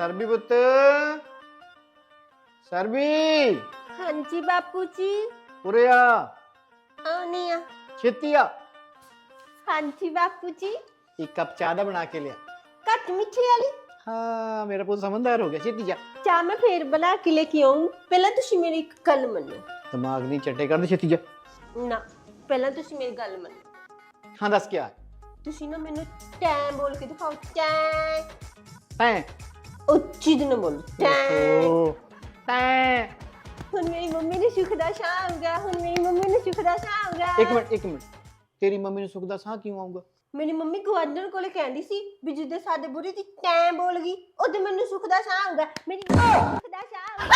ਸਰਬੀ ਪੁੱਤ। ਸਰਬੀ। ਹਾਂਜੀ ਬਾਪੂ ਜੀ। ਉਰੇ ਆ। ਆਉਣੀ ਆ। ਛੇਤੀ ਆ। ਹਾਂਜੀ ਬਾਪੂ ਜੀ। ਇੱਕ ਕੱਪ ਚਾਹ ਦਾ ਬਣਾ ਕੇ ਲਿਆ। ਘੱਟ ਮਿੱਠੀ ਵਾਲੀ? ਹਾਂ ਮੇਰਾ ਪੁੱਤ ਸਮਝਦਾਰ ਹੋ ਗਿਆ। ਛੇਤੀ ਜਾ। ਚਾਹ ਮੈਂ ਫੇਰ ਬਣਾ ਕੇ ਲੈ ਕੇ ਆਉਂ ਪਹਿਲਾਂ ਤੁਸੀਂ ਮੇਰੀ ਇੱਕ ਗੱਲ ਮੰਨੋ। ਦਿਮਾਗ ਨਹੀਂ ਚੱਟੇ ਕਰਦੇ ਛੇਤੀ ਜਾ। ਨਾ ਪਹਿਲਾਂ ਤੁਸੀਂ ਮੇਰੀ ਗੱਲ ਮੰਨੋ। ਹਾਂ ਦੱਸ ਕਿਆ ਤੁਸੀਂ ਨਾ ਮੈਨੂੰ ਟੈਂ ਬੋਲ ਕੇ ਦਿਖਾਓ ਟੈਂ। ਤੈਂ ਉੱਚੀ ਦਿਨ ਬੋਲੋ। ਟੈਂ ਓ ਤੈਂ। ਹੁਣ ਮੇਰੀ ਮੰਮੀ ਨੂੰ ਸੁੱਖ ਦਾ ਸ਼ਾਹ ਆਊਗਾ ਹੁਣ ਮੇਰੀ ਮੰਮੀ ਨੂੰ ਸੁੱਖ ਦਾ ਸ਼ਾਹ ਆਊਗਾ। ਇੱਕ ਮਿੰਟ ਇੱਕ ਮਿੰਟ। ਤੇਰੀ ਮੰਮੀ ਨੂੰ ਸੁੱਖ ਦਾ ਸਾਹ ਕਿਉਂ ਆਊਗਾ? ਮੇਰੀ ਮੰਮੀ ਗਵਾਂਢਣ ਕੋਲੇ ਕਹਿੰਦੀ ਸੀ ਵੀ ਜਿੱਦੇ ਸਾਡੇ ਬੁਰੀ ਦੀ ਟੈਂ ਬੋਲ ਗਈ ਉਹਦੇ ਮੈਨੂੰ ਸੁੱਖ ਦਾ ਸ਼ਾਹ ਆਊਗਾ। ਮੇਰੀ ਸੁੱਖ ਦਾ ਸ਼ਾਹ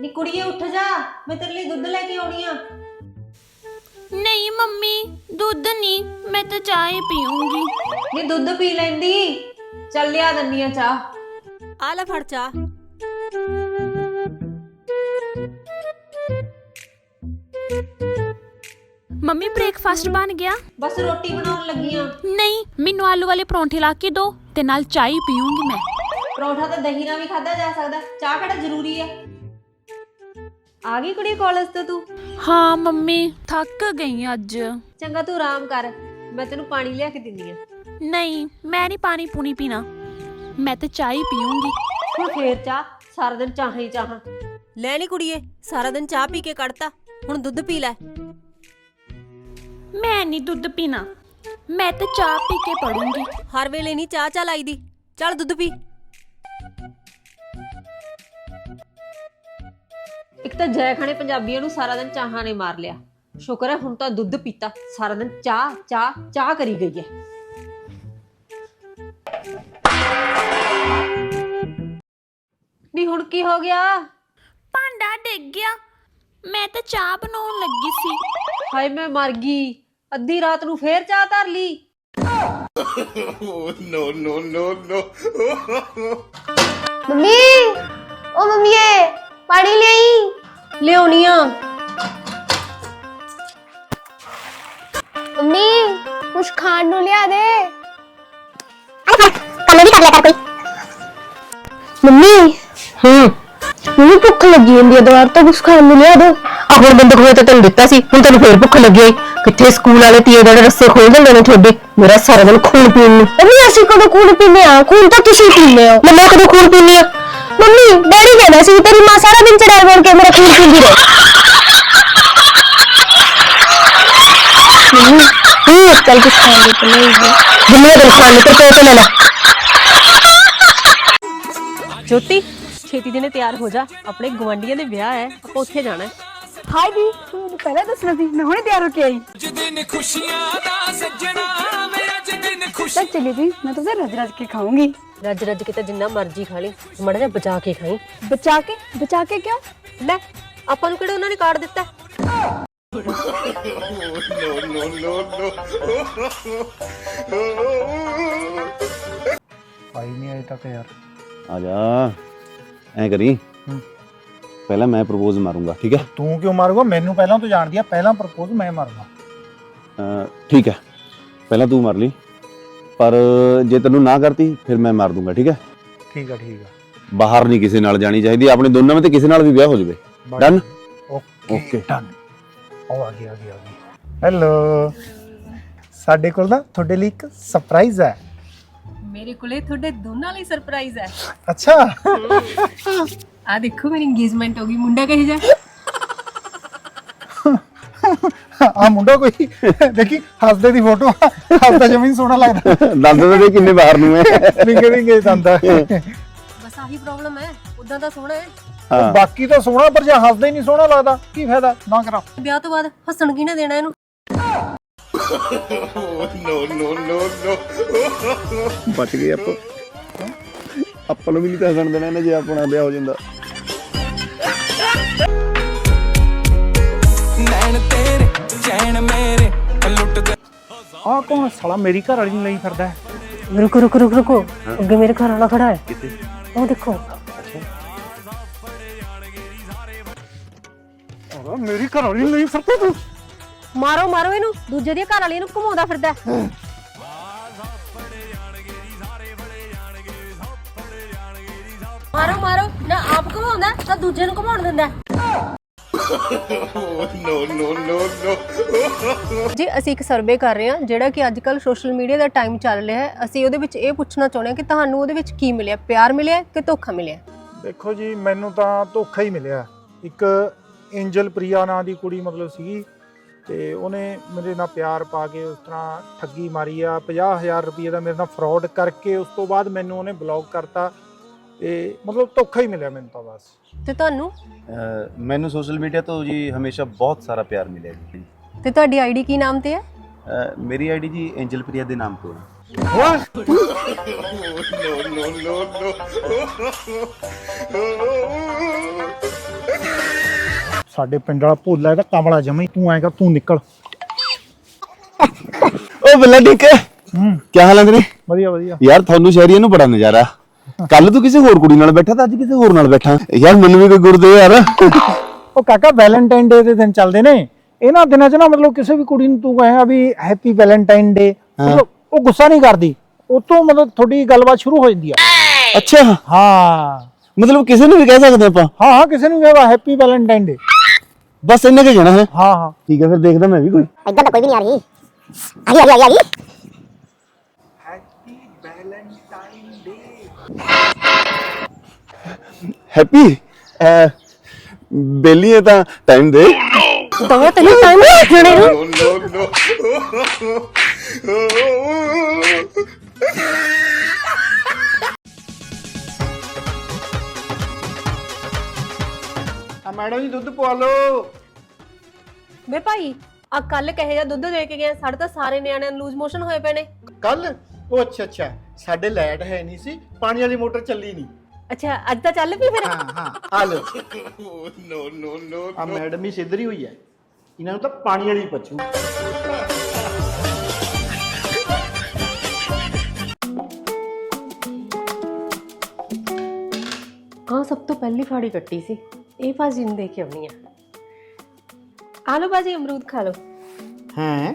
ਨੀ ਕੁੜੀਏ ਉੱਠ ਜਾ। ਮੈਂ ਤੇਰੇ ਲਈ ਦੁੱਧ ਲੈ ਕੇ ਆਉਣੀ ਆ। ਨਹੀਂ ਮੰਮੀ। ਦੁੱਧ ਨਹੀਂ ਮੈਂ ਤਾਂ ਚਾਹ ਹੀ ਪੀਉਂਗੀ ਨੀ ਦੁੱਧ ਪੀ ਲੈਂਦੀ। ਚੱਲ ਲਿਆ ਦੰਨੀ ਆ ਚਾਹ। ਆ ਲੈ ਫੜ ਚਾਹ। ਮੰਮੀ ਬ੍ਰੇਕਫਾਸਟ ਬਣ ਗਿਆ? ਬਸ ਰੋਟੀ ਬਣਾਉਣ ਲੱਗੀ ਆ ਨਹੀਂ ਮੈਨੂੰ ਆਲੂ ਵਾਲੇ ਪਰੌਂਠੇ ਲਾ ਕੇ ਦਿਓ ਤੇ ਨਾਲ ਚਾਹ ਹੀ ਪੀਉਂਗੀ ਮੈਂ। ਪਰੌਂਠਾ ਤਾਂ ਦਹੀਂ ਨਾਲ ਵੀ ਖਾਦਾ ਜਾ ਸਕਦਾ। ਚਾਹ ਕਿਹੜਾ ਜ਼ਰੂਰੀ ਆ? ਆ ਗਈ ਕੁੜੀ ਕਾਲਜ ਤੋਂ ਤੂੰ? ਹਾਂ ਮੰਮੀ ਥੱਕ ਗਈ ਅੱਜ। ਚੰਗਾ ਤੂੰ ਆਰਾਮ ਕਰ ਮੈਂ ਤੈਨੂੰ ਪਾਣੀ ਲਿਆ ਕੇ ਦਿੰਦੀ ਆ। ਨਹੀਂ ਮੈਂ ਨਹੀਂ ਪਾਣੀ ਪੂਣੀ ਪੀਣਾ। ਮੈਂ ਤੇ ਚਾਹ ਹੀ ਪੀਉਂਗੀ ਹੁਣ ਫੇਰ ਚਾਹ ਸਾਰਾ ਦਿਨ ਚਾਹਾਂ ਹੀ ਚਾਹਾਂ। ਲੈ ਨੀ ਕੁੜੀਏ ਸਾਰਾ ਦਿਨ ਚਾਹ ਪੀ ਕੇ ਕੱਢਤਾ। ਹੁਣ ਦੁੱਧ ਪੀ ਲੈ। ਮੈਂ ਨਹੀਂ ਦੁੱਧ ਪੀਣਾ। ਮੈਂ ਤੇ ਚਾਹ ਪੀ ਕੇ ਪੜੂੰਗੀ। ਹਰ ਵੇਲੇ ਨਹੀਂ ਚਾਹ ਚਾਹ ਲਾਈਦੀ। ਚੱਲ ਦੁੱਧ ਪੀ। ਇੱਕ ਤਾਂ ਜੈ ਖਾਣੇ ਪੰਜਾਬੀਆਂ ਨੂੰ ਸਾਰਾ ਦਿਨ ਚਾਹਾਂ ਨੇ ਮਾਰ ਲਿਆ। ਸ਼ੁਕਰ ਹੈ ਹੁਣ ਤਾਂ ਦੁੱਧ ਪੀਤਾ। ਸਾਰਾ ਦਿਨ ਚਾਹ ਚਾਹ ਚਾਹ ਕਰੀ ਗਈ ਹੈ। ਨਹੀਂ ਹੁਣ ਕੀ ਹੋ ਗਿਆ? ਭਾਂਡਾ ਡਿੱਗ ਗਿਆ। ਮੈਂ ਤਾਂ ਚਾਹ ਬਣਾਉਣ ਲੱਗੀ ਸੀ। ਹਾਏ ਮੈਂ ਮਰ ਗਈ। ਅੱਧੀ ਰਾਤ ਨੂੰ ਫੇਰ ਚਾਹ ਧਰ ਲਈ। ਮੰਮੀ ਓ ਮੰਮੀਏ ਪਾਣੀ ਲਈ ਲਿਆਉਣੀ ਆ। ਮੰਮੀ ਕੁਛ ਖਾਣ ਨੂੰ ਲਿਆ ਦੇ। ਕੰਮ ਵੀ ਕਰ ਲਿਆ ਕਰ ਕੋਈ। ਮੰਮੀ ਹੂੰ। ਮੈਨੂੰ ਭੁੱਖ ਲੱਗੀ ਜਾਂਦੀ ਹੈ ਦੁਆਰ ਤੋਂ ਕੁਛ ਖਾਣ ਨੂੰ ਲਿਆ ਦੋ। ਆਪਣੇ ਬੰਦਕ ਹੋਏ ਤਾਂ ਤੈਨੂੰ ਦਿੱਤਾ ਸੀ ਹੁਣ ਤੈਨੂੰ ਫੇਰ ਭੁੱਖ ਲੱਗੀ ਆਈ ਕਿੱਥੇ ਸਕੂਲ ਵਾਲੇ ਤੀਏ ਦੇ ਰਸਤੇ ਖੋਲ ਦਿੰਦੇ ਨੇ ਤੁਹਾਡੇ? ਮੇਰਾ ਸਾਰਾ ਦਿਨ ਖੂਨ ਪੀਣ ਨੂੰ। ਮੰਮੀ ਅਸੀਂ ਕਦੋਂ ਖੂਨ ਪੀਨੇ ਆ? ਖੂਨ ਤਾਂ ਤੁਸੀਂ ਪੀਨੇ ਹੋ। ਮੈਂ ਕਦੋਂ ਖੂਨ ਪੀਣੀ ਆ? ਮੰਮੀ ਡੈਡੀ ਕਹਿੰਦਾ ਸੀ ਤੇਰੀ ਮਾਂ ਸਾਰਾ ਦਿਨ ਚੜਾਈ ਬਣ ਕੇ ਮੇਰਾ ਖੂਨ ਪੀਂਦੀ ਰਹੇ ਮੰਮੀ ਹੂੰ ਚੱਲ ਕੁਛ ਖਾਣ ਨੂੰ ਤਾਂ ਨਹੀਂ ਹੈ। ਜਿੰਨੇ ਦਿਨ ਖਾਣ ਨੂੰ ਤੇ ਕੋਟ ਲੈ ਲੈ ਜੋਤੀ ਛੇਤੀ ਦਿਨੇ ਤਿਆਰ ਹੋ ਜਾ। ਆਪਣੇ ਗਵਾਂਢੀਆਂ ਦੇ ਵਿਆਹ ਹੈ ਆਪਾਂ ਉੱਥੇ ਜਾਣਾ ਹੈ। ਹਾਈ ਦੀ ਤੂੰ ਮੈਨੂੰ ਪਹਿਲਾਂ ਦੱਸਣਾ ਸੀ ਮੈਂ ਹੁਣੇ ਤਿਆਰ ਹੋ ਕੇ ਆਈ। ਦਿਨ ਖੁਸ਼ੀਆਂ ਦਾ ਸੱਜਣਾ ਦਿਨ ਖੁਸ਼ੀ? ਚੱਲ ਚਲੀ ਵੀ ਮੈਂ ਤਾਂ ਫਿਰ ਰੱਜ ਰੱਜ ਕੇ ਖਾਊਂਗੀ। ਰੱਜ ਰੱਜ ਕੇ ਤਾਂ ਜਿੰਨਾ ਮਰਜ਼ੀ ਖਾ ਲਈ ਮੜਾ ਜਿਹਾ ਬਚਾ ਕੇ ਖਾਈ। ਬਚਾ ਕੇ? ਬਚਾ ਕੇ ਕਿਉਂ? ਲੈ ਆਪਾਂ ਨੂੰ ਕਿਹੜਾ ਉਹਨਾਂ ਨੇ ਕਾਰਡ ਦਿੱਤਾ? ਆਈ ਨਹੀਂ ਅਜੇ ਤੱਕ ਯਾਰ। ਆ ਜਾ ਐ ਕਰੀ। ਪਹਿਲਾਂ ਮੈਂ ਪ੍ਰਪੋਜ਼ ਮਾਰੂੰਗਾ ਠੀਕ ਹੈ? ਤੂੰ ਕਿਉਂ ਮਾਰੂਗਾ? ਮੈਨੂੰ ਪਹਿਲਾਂ ਤੋਂ ਜਾਣਦੀ ਆ ਪਹਿਲਾਂ ਪ੍ਰਪੋਜ਼ ਮੈਂ ਮਾਰੂਗਾ। ਅਹ ਠੀਕ ਹੈ। ਪਹਿਲਾਂ ਤੂੰ ਮਾਰ ਲਈ। ਪਰ ਜੇ ਤੈਨੂੰ ਨਾ ਕਰਤੀ ਫਿਰ ਮੈਂ ਮਾਰ ਦੂੰਗਾ ਠੀਕ ਹੈ? ਠੀਕ ਆ ਠੀਕ ਆ। ਬਾਹਰ ਨਹੀਂ ਕਿਸੇ ਨਾਲ ਜਾਣੀ ਚਾਹੀਦੀ ਆਪਣੇ ਦੋਨਾਂ ਵਿੱਚ ਕਿਸੇ ਨਾਲ ਵੀ ਵਿਆਹ ਹੋ ਜਾਵੇ। Done? Okay Okay. ਡਨ ਉਹ ਆ ਗਈ ਆ ਗਈ ਆ ਗਈ। ਹੈਲੋ ਸਾਡੇ ਕੋਲ ਨਾ ਤੁਹਾਡੇ ਲਈ ਇੱਕ ਸਰਪ੍ਰਾਈਜ਼ ਹੈ। ਮੇਰੇ ਕੋਲੇ ਤੁਹਾਡੇ ਦੋਨਾਂ ਲਈ ਸਰਪ੍ਰਾਈਜ਼ ਹੈ। ਅੱਛਾ। ਆ ਦੇਖੋ ਮੇਰੀ ਇੰਗੇਜਮੈਂਟ ਹੋ ਗਈ ਮੁੰਡਾ ਕਹੇ ਜਾ ਆ ਮੁੰਡਾ ਕੋਈ ਦੇਖੀ ਹੱਸਦੇ ਦੀ ਫੋਟੋ ਹੱਸਦਾ ਜਮੀਨ ਸੋਹਣਾ ਲੱਗਦਾ। ਦੱਸ ਦੇ ਦੇ ਕਿੰਨੇ ਬਾਹਰ ਨੂੰ ਹੈ ਵਿੰਗੇ ਵਿੰਗੇ ਦੰਦਾ ਬਸ ਆਹੀ ਪ੍ਰੋਬਲਮ ਹੈ ਉਦਾਂ ਤਾਂ ਸੋਹਣਾ ਹੈ। ਹਾਂ ਬਾਕੀ ਤਾਂ ਸੋਹਣਾ ਪਰ ਜੇ ਹੱਸਦਾ ਹੀ ਨਹੀਂ ਸੋਹਣਾ ਲੱਗਦਾ ਕੀ ਫਾਇਦਾ? ਨਾ ਕਰਾ ਵਿਆਹ ਤੋਂ ਬਾਅਦ ਹੱਸਣ ਕੀ ਨਾ ਦੇਣਾ ਇਹਨੂੰ? ਬਚ ਗਏ ਆਪਾਂ। ਆਪਾਂ ਨੂੰ ਵੀ ਨਹੀਂ ਤਾਂ ਹੱਸਣ ਦੇਣਾ ਇਹਨੇ ਜੇ ਆਪਣਾ ਵਿਆਹ ਹੋ ਜਾਂਦਾ। ਆਹ ਕੌਣ ਸਾਲਾ ਮੇਰੀ ਘਰ ਵਾਲੀ ਨੂੰ ਲਈ ਫਿਰਦਾ ਹੈ। ਰੁਕੋ ਰੁਕੋ ਰੁਕੋ ਰੁਕੋ। ਅੱਗੇ ਮੇਰੇ ਘਰ ਵਾਲਾ ਖੜਾ ਹੈ। ਉਹ ਦੇਖੋ। ਅਰੇ ਮੇਰੀ ਘਰ ਵਾਲੀ ਨੂੰ ਲਈ ਫਿਰਦਾ ਤੂੰ? ਮਾਰੋ ਮਾਰੋ ਇਹਨੂੰ। ਦੂਜੇ ਦੀ ਘਰ ਵਾਲੀ ਨੂੰ ਘੁਮਾਉਂਦਾ ਫਿਰਦਾ ਹੈ। ਮਾਰੋ ਮਾਰੋ। ਨਾ ਆਪ ਘੁਮਾਉਂਦਾ ਤਾਂ ਦੂਜੇ ਨੂੰ ਘੁਮਾਉਣ ਦਿੰਦਾ ਜੀ ਅਸੀਂ ਇੱਕ ਸਰਵੇ ਕਰ ਰਹੇ ਹਾਂ ਜਿਹੜਾ ਕਿ ਅੱਜ ਕੱਲ ਸੋਸ਼ਲ ਮੀਡੀਆ ਦਾ ਟਾਈਮ ਚੱਲ ਰਿਹਾ ਹੈ। ਅਸੀਂ ਉਹਦੇ ਵਿੱਚ ਇਹ ਪੁੱਛਣਾ ਚਾਹੁੰਦੇ ਹਾਂ ਕਿ ਤੁਹਾਨੂੰ ਉਹਦੇ ਵਿੱਚ ਕੀ ਮਿਲਿਆ? ਪਿਆਰ ਮਿਲਿਆ ਕਿ ਧੋਖਾ ਮਿਲਿਆ? ਦੇਖੋ ਜੀ ਮੈਨੂੰ ਤਾਂ ਧੋਖਾ ਹੀ ਮਿਲਿਆ। ਇੱਕ ਐਂਜਲ ਪ੍ਰਿਆ ਨਾਂ ਦੀ ਕੁੜੀ ਮਤਲਬ ਸੀਗੀ ਤੇ ਉਹਨੇ ਮੇਰੇ ਨਾਲ ਪਿਆਰ ਪਾ ਕੇ ਉਸ ਤਰ੍ਹਾਂ ਠੱਗੀ ਮਾਰੀ ਆ। 50000 ਰੁਪਏ ਦਾ ਮੇਰੇ ਨਾਲ ਫਰਾਡ ਕਰਕੇ ਉਸ ਤੋਂ ਬਾਅਦ ਮੈਨੂੰ ਉਹਨੇ ਬਲੌਕ ਕਰਤਾ। ਤੇ ਮਤਲਬ ਧੋਖਾ ਹੀ ਮਿਲਿਆ ਮੈਨੂੰ ਤਾਂ ਬਸ। ਤੇ ਤੁਹਾਨੂੰ? ਅਹ ਮੈਨੂੰ ਸੋਸ਼ਲ ਮੀਡੀਆ ਤੋਂ ਜੀ ਹਮੇਸ਼ਾ ਬਹੁਤ ਸਾਰਾ ਪਿਆਰ ਮਿਲਿਆ ਜੀ। ਤੇ ਤੁਹਾਡੀ ਆਈਡੀ ਕੀ ਨਾਮ ਤੇ ਹੈ? ਅਹ ਮੇਰੀ ਆਈਡੀ ਜੀ ਐਂਜਲ ਪ੍ਰਿਆ ਦੇ ਨਾਮ ਤੋਂ ਹੈ। ਸਾਡੇ ਪਿੰਡ ਵਾਲਾ ਭੋਲਾ ਇਹਦਾ ਕਮਲਾ ਜਮਈ ਤੂੰ ਆਏਗਾ ਤੂੰ ਨਿਕਲ। ਓ ਬੱਲਾ ਠੀਕ ਹੈ। ਹੂੰ ਕੀ ਹਾਲ ਹੈ ਤੇਰੇ? ਵਧੀਆ ਵਧੀਆ। ਯਾਰ ਤੁਹਾਨੂੰ ਸ਼ਹਿਰੀਆਂ ਨੂੰ ਬੜਾ ਨਜ਼ਾਰਾ। ਕੱਲ ਤੂੰ ਕਿਸੇ ਹੋਰ ਕੁੜੀ ਨਾਲ ਬੈਠਾ ਤਾਂ ਅੱਜ ਕਿਸੇ ਹੋਰ ਨਾਲ ਬੈਠਾ। ਯਾਰ ਮੈਨੂੰ ਵੀ ਕੋਈ ਗੁਰ ਦੇ ਯਾਰ। ਉਹ ਕਾਕਾ ਵੈਲੈਂਟਾਈਨ ਡੇ ਦੇ ਦਿਨ ਚੱਲਦੇ ਨੇ। ਇਹਨਾਂ ਦਿਨਾਂ 'ਚ ਨਾ ਮਤਲਬ ਕਿਸੇ ਵੀ ਕੁੜੀ ਨੂੰ ਤੂੰ ਕਹੇਗਾ ਵੀ ਹੈਪੀ ਵੈਲੈਂਟਾਈਨ ਡੇ ਮਤਲਬ ਉਹ ਗੁੱਸਾ ਨਹੀਂ ਕਰਦੀ। ਉਹ ਤੋਂ ਮਤਲਬ ਤੁਹਾਡੀ ਗੱਲਬਾਤ ਸ਼ੁਰੂ ਹੋ ਜਾਂਦੀ ਆ। ਅੱਛਾ। ਹਾਂ। ਮਤਲਬ ਕਿਸੇ ਨੂੰ ਵੀ ਕਹਿ ਸਕਦੇ ਆਪਾਂ। ਹਾਂ ਹਾਂ ਕਿਸੇ ਨੂੰ ਕਹੇਗਾ ਹੈਪੀ ਵੈਲੈਂਟਾਈਨ ਡੇ ਬਸ ਇੰਨਾ ਕਿ ਕਹਿਣਾ ਹੈ। ਹਾਂ ਹਾਂ। ਠੀਕ ਹੈ ਫਿਰ ਦੇਖਦਾ ਮੈਂ ਵੀ ਕੋਈ। ਇਦਾਂ ਤਾਂ ਕੋਈ ਵੀ ਨਹੀਂ ਆ ਰਹੀ। ਆ ਗਈ ਆ ਗਈ ਆ ਗਈ ਹੈਪੀ ਐ ਬੇਲੀ ਹੈ ਤਾਂ ਟਾਈਮ ਦੇ। ਦਵਾ ਤੈਨੂੰ ਟਾਈਮ ਰੱਖਣੇ। ਨੂੰ ਆ ਮੈਡਮ ਜੀ ਦੁੱਧ ਪਵਾ ਲਓ। ਵੇ ਭਾਈ ਆ ਕੱਲ ਕਹੇ ਜਿਹਾ ਦੁੱਧ ਦੇ ਕੇ ਗਿਆ ਸਾਡੇ ਤਾਂ ਸਾਰੇ ਨਿਆਣਿਆਂ ਨੂੰ ਲੂਜ਼ ਮੋਸ਼ਨ ਹੋਏ ਪਏ ਨੇ। ਕੱਲ ਉਹ ਅੱਛਾ ਅੱਛਾ। ਸਾਡੇ ਲਾਈਟ ਹੈ ਨਹੀਂ ਸੀ ਪਾਣੀ ਵਾਲੀ ਮੋਟਰ ਚੱਲੀ ਨਹੀਂ। ਅੱਛਾ ਅੱਜ ਤਾਂ ਚੱਲ ਪਈ ਫਿਰ? ਹਾਂ ਹਾਂ ਆ ਲਓ। ਨੋ ਨੋ ਨੋ ਆ ਮੈਡਮ ਹੀ ਸਿੱਧਰੀ ਹੋਈ ਹੈ। ਇਹਨਾਂ ਨੂੰ ਤਾਂ ਪਾਣੀ ਵਾਲੀ ਪਚੂ ਹਾਂ ਸਭ ਤੋਂ ਪਹਿਲੀ ਫਾੜੀ ਕੱਟੀ ਸੀ। ਇਹ ਭਾਜੀ ਨੂੰ ਦੇ ਕੇ ਆਉਣੀ ਆ। ਆ ਲਓ ਭਾਜੀ ਅਮਰੂਦ ਖਾ ਲਓ। ਹੈ?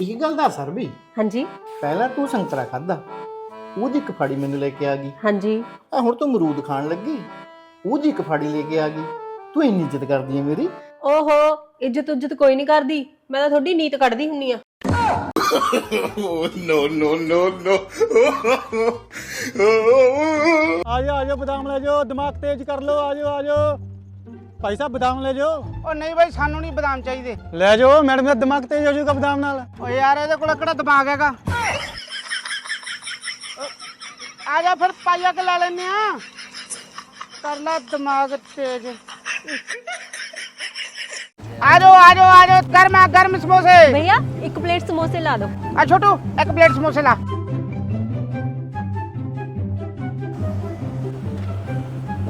ਇਹ ਗੱਲ ਦਾ ਸਰ ਵੀ ਹਾਂਜੀ। ਪਹਿਲਾਂ ਤੂੰ ਸੰਤਰਾ ਖਾਦਾ ਉਹਦੀ ਇੱਕ ਫਾੜੀ ਮੈਨੂੰ ਲੈ ਕੇ ਆ ਗਈ। ਹਾਂਜੀ। ਆ ਹੁਣ ਤੂੰ ਅਮਰੂਦ ਖਾਣ ਲੱਗੀ? ਉਹਦੀ ਇੱਕ ਫਾੜੀ ਲੈ ਕੇ ਆ ਗਈ। ਤੂੰ ਇੰਨੀ ਇੱਜ਼ਤ ਕਰਦੀ ਹੈ ਮੇਰੀ? ਓਹੋ ਇੱਜ਼ਤ ਉੱਜਤ ਕੋਈ ਨਹੀਂ ਕਰਦੀ। ਮੈਂ ਤਾਂ ਤੁਹਾਡੀ ਨੀਤ ਕੱਢਦੀ ਹੁੰਨੀ ਆ। ਆ ਜਾ ਆ ਜਾ ਬਦਾਮ ਲੈ ਜਾਓ ਦਿਮਾਗ ਤੇਜ਼ ਕਰ ਲਓ ਆ ਜਾਓ ਆ ਜਾਓ। ਭਾਈ ਸਾਹਿਬ ਬਦਾਮ ਲੈ ਜਾਓ। ਉਹ ਨਹੀਂ ਬਾਈ ਸਾਨੂੰ ਨਹੀਂ ਬਦਾਮ ਚਾਹੀਦੇ। ਲੈ ਜਾਓ ਮੈਡਮ ਦਾ ਦਿਮਾਗ ਤੇਜ਼ ਹੋ ਜਾਊਗਾ ਬਦਾਮ ਨਾਲ। ਓ ਯਾਰ ਇਹਦੇ ਕੋਲ ਕਿਹੜਾ ਦਿਮਾਗ ਹੈਗਾ? ਆ ਜਾ ਫਿਰ ਪਾਈਆ ਕੇ ਲੈ ਲੈਨੇ ਆ। ਕਰ ਲੈ ਦਿਮਾਗ ਤੇਜ਼। ਆ ਜਾਓ ਆ ਜਾਓ ਆ ਜਾਓ ਗਰਮ ਆ ਗਰਮ ਸਮੋਸੇ। ਭਈਆ ਇੱਕ ਪਲੇਟ ਸਮੋਸੇ ਲਾ ਦਿਓ ਆ ਛੋਟੂ ਇੱਕ ਪਲੇਟ ਸਮੋਸੇ ਲਾ।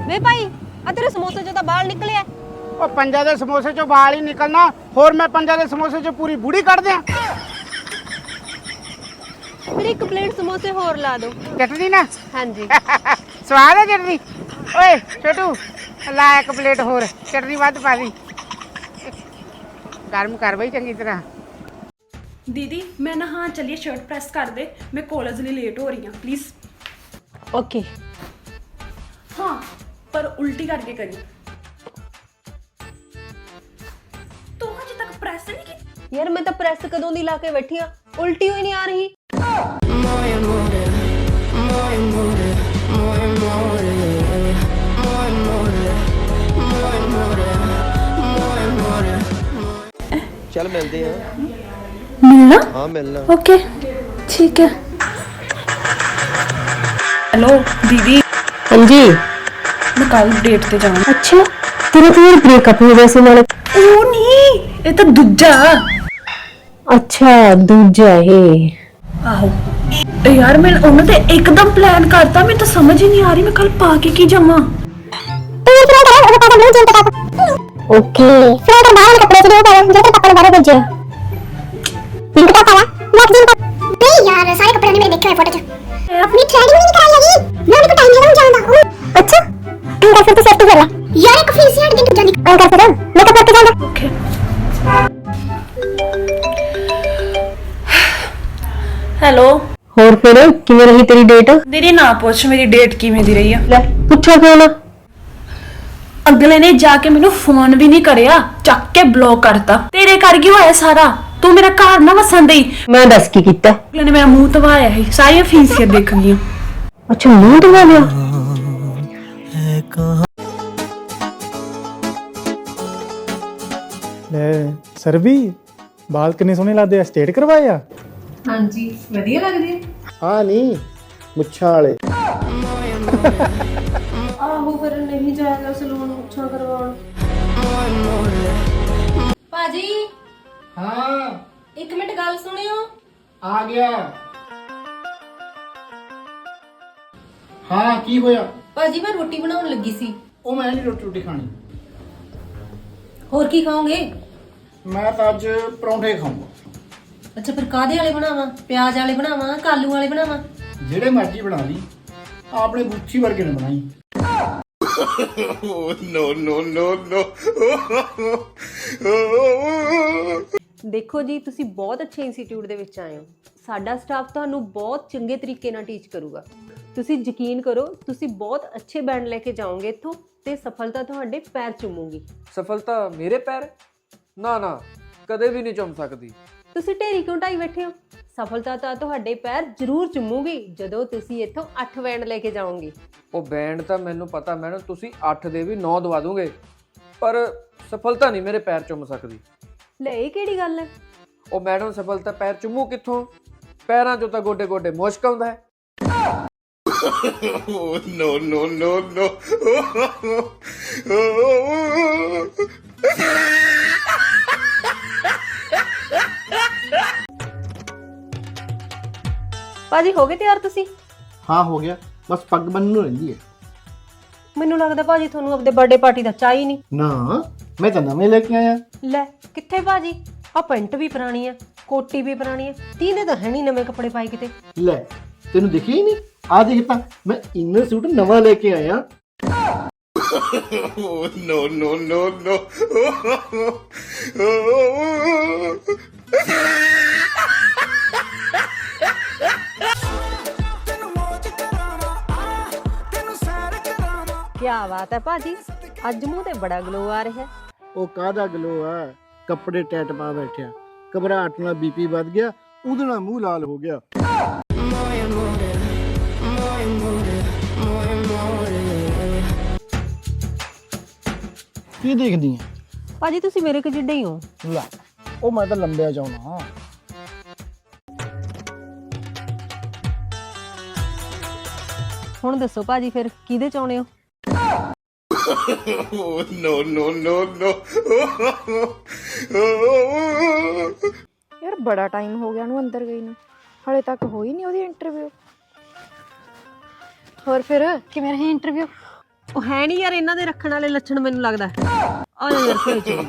ਵੇ ਭਾਈ ਆ ਤੇਰੇ ਸਮੋਸੇ ਚੋਂ ਤਾਂ ਬਾਲ ਨਿਕਲਿਆ। ਉਹ ਪੰਜਾ ਦੇ ਸਮੋਸੇ ਚੋਂ ਵਾਲ ਹੀ ਨਿਕਲਣਾ। ਹੋਰ ਮੈਂ ਪੰਜਾ ਦੇ ਸਮੋਸੇ ਚੋਂ ਪੂਰੀ ਬੁੜੀ ਕੱਢ ਦਿਆਂ। ਫਿਰ ਇੱਕ ਪਲੇਟ ਸਮੋਸੇ ਹੋਰ ਲਾ ਦਿਓ। ਚਟਨੀ ਨਾ? ਹਾਂਜੀ। ਸਵਾਦ ਹੈ ਚਟਨੀ? ਓਏ ਛੋਟੂ ਲਾ ਇੱਕ ਪਲੇਟ ਹੋਰ ਚਟਨੀ ਵੱਧ ਪਾ ਦੀ। ਗਰਮ ਕਰ ਬਈ ਚੰਗੀ ਤਰ੍ਹਾਂ। ਦੀਦੀ ਮੈਂ ਨਾ ਹਾਂ ਚੱਲੀਏ ਸ਼ਰਟ ਪ੍ਰੈਸ ਕਰ ਦੇ ਮੈਂ ਕਾਲਜ ਲਈ ਲੇਟ ਹੋ ਰਹੀ ਹਾਂ ਪਲੀਜ਼ ਓਕੇ ਹਾਂ ਪਰ ਉਲਟੀ ਕਰਕੇ ਕਰੀ। ਤੂੰ ਹਜੇ ਤੱਕ ਪ੍ਰੈਸ ਨਹੀਂ ਕੀਤੀ? ਯਾਰ ਮੈਂ ਤਾਂ ਪ੍ਰੈਸ ਕਦੋਂ ਦੀ ਲਾ ਕੇ ਬੈਠੀ ਆ ਉਲਟੀ ਹੋਈ ਨਹੀਂ ਆ ਰਹੀ। ਮਿਲਣਾ? ਹਾਂ ਮਿਲਣਾ। ਓਕੇ ਠੀਕ ਹੈ। ਹੈਲੋ ਦੀਦੀ। ਹਾਂਜੀ। ਮੈਂ ਕੱਲ ਡੇਟ ਤੇ ਜਾਣਾ। ਅੱਛਾ ਤੇਰਾ ਤਾਂ ਬ੍ਰੇਕਅਪ ਹੋ ਗਿਆ ਸੀ ਨਾਲੇ। ਉਹ ਨਹੀਂ ਇਹ ਤਾਂ ਦੂਜਾ। ਅੱਛਾ ਦੂਜਾ ਇਹ। ਆਹੋ। ਇਹ ਯਾਰ ਮੈਂ ਉਹਨਾਂ ਤੇ ਇੱਕਦਮ ਪਲਾਨ ਕਰਤਾ ਮੈਨੂੰ ਤਾਂ ਸਮਝ ਹੀ ਨਹੀਂ ਆ ਰਹੀ ਮੈਂ ਕੱਲ ਪਾ ਕੇ ਕੀ ਜਾਵਾਂ। ਓਕੇ। ਫਿਰ ਤਾਂ ਬਾਹਰ ਕੱਪੜੇ ਚ ਦੋ ਪਾਇਆ ਜਿਹੜੇ ਕੱਪੜੇ ਬਾਹਰ ਭੇਜਿਆ ਪਿੰਕ ਟਾਪ ਆਇਆ ਬਲੈਕ ਜੀਨ ਟਾਪ। ਨਹੀਂ ਯਾਰ ਸਾਰੇ ਕੱਪੜੇ ਨੇ ਮੇਰੇ ਦੇਖੇ ਹੋਏ ਫੋਟੋ ਚ। ਆਪਣੀ ਥ੍ਰੈਡਿੰਗ ਨਹੀਂ ਕਰਾਈ ਹੈਗੀ। ਮੈਂ ਉਹਨੂੰ ਟਾਈਮ ਨਹੀਂ ਜਾਂਦਾ ਅੱਛਾ। ਅੰਕਲ ਫਿਰ ਤੂੰ ਸੈੱਟ ਕਰ ਲੈ। ਯਾਰ ਇੱਕ ਫੀਸ ਹਟ ਗਈ ਤੂੰ ਜਾਂਦੀ ਅੰਕਲ ਫਿਰ। ਹੈਲੋ। ਹੋਰ ਫਿਰ ਕਿਵੇਂ ਰਹੀ ਤੇਰੀ ਡੇਟ ਦੀਦੀ ਨਾ ਪੁੱਛ ਮੇਰੀ ਡੇਟ ਕਿਵੇਂ ਦੀ ਰਹੀ ਆ? ਲੈ ਪੁੱਛੋ ਕਿਉਂ ਨਾ ਅਗਲੇ ਨੇ ਜਾ ਕੇ ਮੈਨੂੰ ਫੋਨ ਵੀ ਨਹੀਂ ਕਰਿਆ ਚੱਕ ਕੇ ਬਲੌਕ ਕਰਤਾ। ਤੇਰੇ ਕਰ ਕੀ ਹੋਇਆ ਸਾਰਾ? ਤੂੰ ਮੇਰਾ ਘਰ ਨਾ ਵਸਣ ਦੇਈ। ਮੈਂ ਦੱਸ ਕੀ ਕੀਤਾ? ਅਗਲੇ ਨੇ ਮੇਰਾ ਮੂੰਹ ਤਵਾਇਆ ਸੀ ਸਾਰੀਆਂ ਫੀਸੀਆਂ ਦੇਖ ਗਈਆਂ ਅੱਛਾ ਮੂੰਹ ਦਵਾ ਲਿਆ? ਲੈ ਸਰ ਵੀ ਬਾਲ ਕਿੰਨੇ ਸੋਹਣੇ ਲੱਗਦੇ ਆ ਸਟੇਟ ਕਰਵਾਏ ਆ? ਹਾਂਜੀ ਵਧੀਆ ਲੱਗਦੀ ਹਾਂ ਨਹੀਂ ਮੁੱਛਾਂ ਵਾਲੇ। ਆਹੋ ਫਿਰ ਨਹੀਂ ਜਾਏਗਾ ਸਲੂਨ ਉੱਚਾ ਕਰਵਾਉਣ। ਭਾਜੀ ਹਾਂ। ਇੱਕ ਮਿੰਟ ਗੱਲ ਸੁਣਿਓ। ਆ ਗਿਆ। ਹਾਂ ਕੀ ਹੋਇਆ? ਭਾਜੀ ਮੈਂ ਰੋਟੀ ਬਣਾਉਣ ਲੱਗੀ ਸੀ। ਉਹ ਮੈਂ ਨਹੀਂ ਰੋਟੀ ਰੋਟੀ ਖਾਣੀ। ਹੋਰ ਕੀ ਖਾਓਗੇ? ਮੈਂ ਤਾਂ ਅੱਜ ਪਰੌਂਠੇ ਖਾਊਂਗਾ। ਅੱਛਾ ਫਿਰ ਕਾਦੇ ਵਾਲੇ ਬਣਾਵਾਂ? ਪਿਆਜ਼ ਵਾਲੇ ਬਣਾਵਾਂ ਕਾਲੂ ਵਾਲੇ ਬਣਾਵਾਂ? ਜਿਹੜੇ ਮਰਜ਼ੀ ਬਣਾ ਲਈ। ਆਪਣੇ ਬੁੱਚੀ ਵਰਗੇ ਨੇ ਬਣਾਈ। ਦੇਖੋ ਜੀ ਤੁਸੀਂ ਬਹੁਤ ਅੱਛੇ ਇੰਸਟੀਚਿਊਟ ਦੇ ਵਿੱਚ ਆਏ ਹੋ। ਸਾਡਾ ਸਟਾਫ ਤੁਹਾਨੂੰ ਬਹੁਤ ਚੰਗੇ ਤਰੀਕੇ ਨਾਲ ਟੀਚ ਕਰੂਗਾ। ਤੁਸੀਂ ਯਕੀਨ ਕਰੋ ਤੁਸੀਂ ਬਹੁਤ ਅੱਛੇ ਬੈਂਡ ਲੈ ਕੇ ਜਾਓਗੇ ਇੱਥੋਂ ਤੇ ਸਫਲਤਾ ਤੁਹਾਡੇ ਪੈਰ ਚੁੰਮੂਗੀ। ਸਫਲਤਾ ਮੇਰੇ ਪੈਰ? ਨਾ ਨਾ ਕਦੇ ਵੀ ਨਹੀਂ ਚੁੰਮ ਸਕਦੀ। ਤੁਸੀਂ ਢੇਰੀ ਕਿਉਂ ਢਾਈ ਬੈਠੇ ਹੋ? ਸਫਲਤਾ ਤਾਂ ਤੁਹਾਡੇ ਪੈਰ ਜ਼ਰੂਰ ਚੁੰਮੂਗੀ ਜਦੋਂ ਤੁਸੀਂ ਇੱਥੋਂ 8 ਬੈਂਡ ਲੈ ਕੇ ਜਾਓਗੇ। ਉਹ ਬੈਂਡ ਤਾਂ ਮੈਨੂੰ ਪਤਾ ਮੈਡਮ ਤੁਸੀਂ 8 ਦੇ ਵੀ 9 ਦਵਾ ਦੋਗੇ ਪਰ ਸਫਲਤਾ ਨਹੀਂ ਮੇਰੇ ਪੈਰ ਚੁੰਮ ਸਕਦੀ। ਲੈ ਇਹ ਕਿਹੜੀ ਗੱਲ ਹੈ? ਉਹ ਮੈਡਮ ਸਫਲਤਾ ਪੈਰ ਚੁੰਮੂ ਕਿੱਥੋਂ? ਪੈਰਾਂ 'ਚੋਂ ਤਾਂ ਗੋਡੇ ਗੋਡੇ ਮੁਸ਼ਕ ਆਉਂਦਾ ਹੈ। ਭਾਜੀ ਹੋ ਗਏ ਤਿਆਰ ਤੁਸੀਂ? ਹਾਂ ਹੋ ਗਿਆ। ਬਸ ਪੱਗ ਬੰਨ੍ਹਣ ਨੂੰ ਰਹਿੰਦੀ ਹੈ। ਮੈਨੂੰ ਲੱਗਦਾ ਭਾਜੀ ਤੁਹਾਨੂੰ ਆਪਦੇ ਬਰਥਡੇ ਪਾਰਟੀ ਦਾ ਚਾਹ ਹੀ ਨਹੀਂ। ਨਾ ਮੈਂ ਤਾਂ ਨਵੇਂ ਲੈ ਕੇ ਆਇਆ। ਲੈ ਕਿੱਥੇ ਭਾਜੀ? ਆ ਪੈਂਟ ਵੀ ਪੁਰਾਣੀ ਆ ਕੋਟੀ ਵੀ ਪੁਰਾਣੀ ਆ ਤੀਨੇ ਤਾਂ ਹੈ ਨਹੀਂ ਨਵੇਂ ਕੱਪੜੇ ਪਾਏ ਕਿਤੇ। ਲੈ ਤੈਨੂੰ ਦਿਖਿਆ ਹੀ ਨਹੀਂ? ਆ ਦੇਖ ਤਾਂ ਮੈਂ ਇਨਰ ਸੂਟ ਨਵਾਂ ਲੈ ਕੇ ਆਇਆ। ਕੀ ਬਾਤ ਹੈ ਭਾਜੀ? ਅੱਜ ਮੂੰਹ ਤੇ ਬੜਾ ਗਲੋ ਆ ਰਿਹਾ। ਉਹ ਕਾਹਦਾ ਗਲੋ ਆ? ਕੱਪੜੇ ਟੈਟ ਪਾ ਬੈਠਿਆ। ਘਬਰਾਹਟ ਨਾਲ ਬੀਪੀ ਵੱਧ ਗਿਆ ਉਹਦੇ ਨਾਲ ਮੂੰਹ ਲਾਲ ਹੋ ਗਿਆ। ਕੀ ਦੇਖਦੀ ਆ? ਭਾਜੀ ਤੁਸੀਂ ਮੇਰੇ ਕਿ ਜਿੱਡੇ ਹੀ ਹੋ। ਲੈ ਉਹ ਮੈਂ ਤਾਂ ਲੰਬਿਆ ਚਾਹੁੰਦਾ ਹੁਣ ਦੱਸੋ ਭਾਜੀ ਫਿਰ ਕਿਹਦੇ ਚਾਉਣੇ ਹੋ? ਯਾਰ ਬੜਾ ਟਾਈਮ ਹੋ ਗਿਆ ਉਹਨੂੰ ਅੰਦਰ ਗਈ ਨੂੰ। ਹਲੇ ਤੱਕ ਹੋਈ ਨਹੀਂ ਉਹਦੀ ਇੰਟਰਵਿਊ ਹੋਰ ਫਿਰ ਕਿਵੇਂ ਰਹੀ ਇੰਟਰਵਿਊ ਉਹ ਹੈ ਨਹੀਂ ਯਾਰ ਇਹਨਾਂ ਦੇ ਰੱਖਣ ਵਾਲੇ ਲੱਛਣ ਮੈਨੂੰ ਲੱਗਦਾ। ਆ ਜਾ ਯਾਰ ਫਿਰ ਚੱਲੀਏ।